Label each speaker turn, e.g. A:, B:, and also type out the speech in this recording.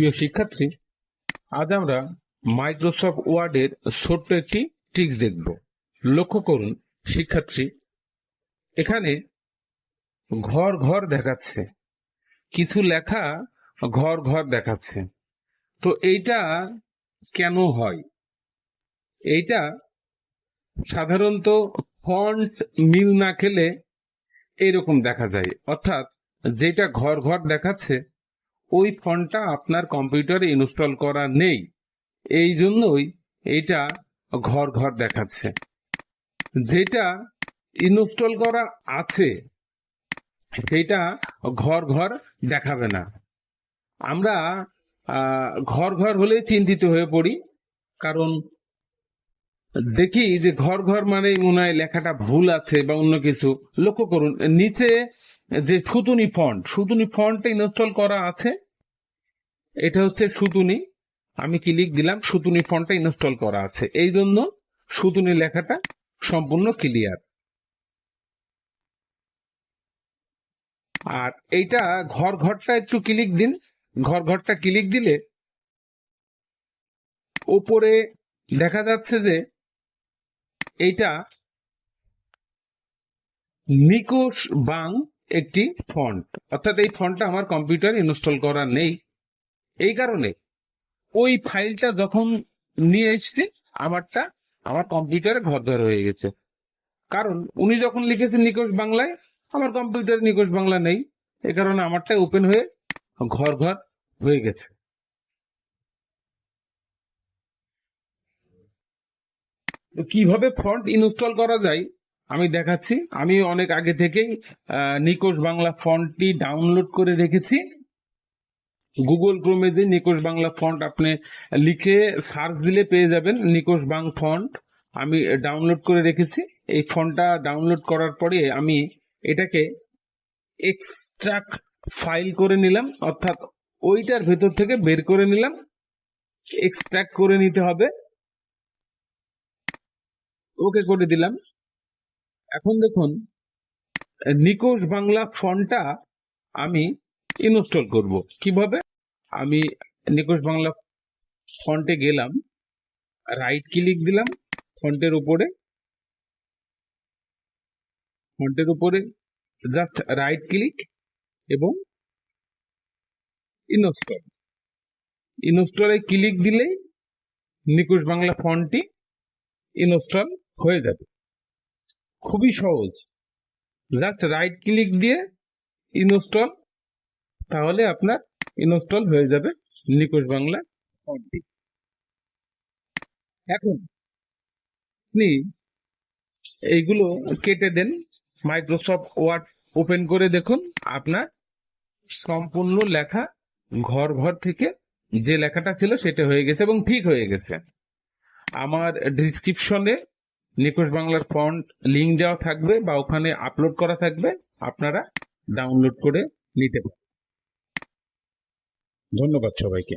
A: প্রিয় শিক্ষার্থী, আজ আমরা মাইক্রোসফট ওয়ার্ডের ছোট্ট একটি ট্রিক্স দেখব। লক্ষ্য করুন, শিক্ষার্থী, এখানে ঘর ঘর দেখাচ্ছে, কিছু লেখা ঘর ঘর দেখাচ্ছে। তো এইটা কেন হয়? এইটা সাধারণত ফন্ট মিল না খেলে এইরকম দেখা যায়। অর্থাৎ যেটা ঘর ঘর দেখাচ্ছে ওই ফোনটা আপনার কম্পিউটারে ইনস্টল করা নেই। এই জন্যই এটা ঘর ঘর দেখাচ্ছে। যেটা ইনস্টল করা আছে, সেটা ঘর ঘর দেখাবে না। আমরা ঘর ঘর হলে চিন্তিত হয়ে পড়ি, কারণ দেখি যে ঘর ঘর মানে মনে হয় লেখাটা ভুল আছে বা অন্য কিছু। লক্ষ্য করুন, নিচে যে সুতুনি ফন্ট সুতুনি ফন্টটা ইনস্টল করা আছে। এটা হচ্ছে সুতুনি। আমি ক্লিক দিলাম? সুতুনি ফন্টটা ইনস্টল করা আছে। এই জন্য সুতুনি লেখাটা সম্পূর্ণ ক্লিয়ার আর এইটা ঘর ঘরটা একটু ক্লিক দিন? ঘর ঘরটা ক্লিক দিলে? ওপরে দেখা যাচ্ছে যে এইটা নিকোশ বাং একটি ফন্ট। অর্থাৎ এই ফন্টটা আমার কম্পিউটার ইনস্টল করা নেই। এই কারণে ওই ফাইলটা যখন নিয়ে এসছি, আমারটা আমার কম্পিউটারে ঘর ধর হয়ে গেছে। কারণ উনি যখন লিখেছেন নিকোশ বাংলায়, আমার কম্পিউটারে নিকোশ বাংলা নেই। এই কারণে আমারটা ওপেন হয়ে ঘর ঘর হয়ে গেছে। কীভাবে ফন্ট ইনস্টল করা যায়? আমি দেখাচ্ছি। আমি অনেক আগে থেকেই নিকোশ বাংলা ফন্টটি ডাউনলোড করে রেখেছি। গুগল ক্রোমে যে নিকোশ বাংলা ফন্ট আপনি লিখে সার্চ দিলে পেয়ে যাবেন নিকোশ বাং ফন্ট। আমি ডাউনলোড করে রেখেছি। এই ফন্টটা ডাউনলোড করার পরে আমি এটাকে এক্সট্রাক্ট ফাইল করে নিলাম, অর্থাৎ ওইটার ভেতর থেকে বের করে নিলাম। এক্সট্রাক্ট করে নিতে হবে। ওকে করে দিলাম। এখন দেখুন নিকোশ বাংলা ফন্টটা আমি ইনস্টল করব। কীভাবে? আমি নিকোশ বাংলা ফন্টে গেলাম রাইট ক্লিক দিলাম, ফন্টের উপরে। ফন্টের উপরে জাস্ট রাইট ক্লিক এবং ইনস্টল ইনস্টলে ক্লিক দিলেই নিকোশ বাংলা ফন্টটি ইনস্টল হয়ে যাবে। খুবই সহজ। জাস্ট রাইট ক্লিক দিয়ে ইনস্টল তাহলে আপনার ইনস্টল হয়ে যাবে নিকোশ বাংলা এখন আপনি এইগুলো কেটে দেন মাইক্রোসফট ওয়ার্ড ওপেন করে দেখুন, আপনার সম্পূর্ণ লেখা ঘর ঘর থেকে যে লেখাটা ছিল সেটা হয়ে গেছে এবং ঠিক হয়ে গেছে। আমার ডিসক্রিপশনে নিকোশ বাংলার ফন্ট লিঙ্ক দেওয়া থাকবে বা ওখানে আপলোড করা থাকবে, আপনারা ডাউনলোড করে নিতে পারেন ধন্যবাদ সবাইকে।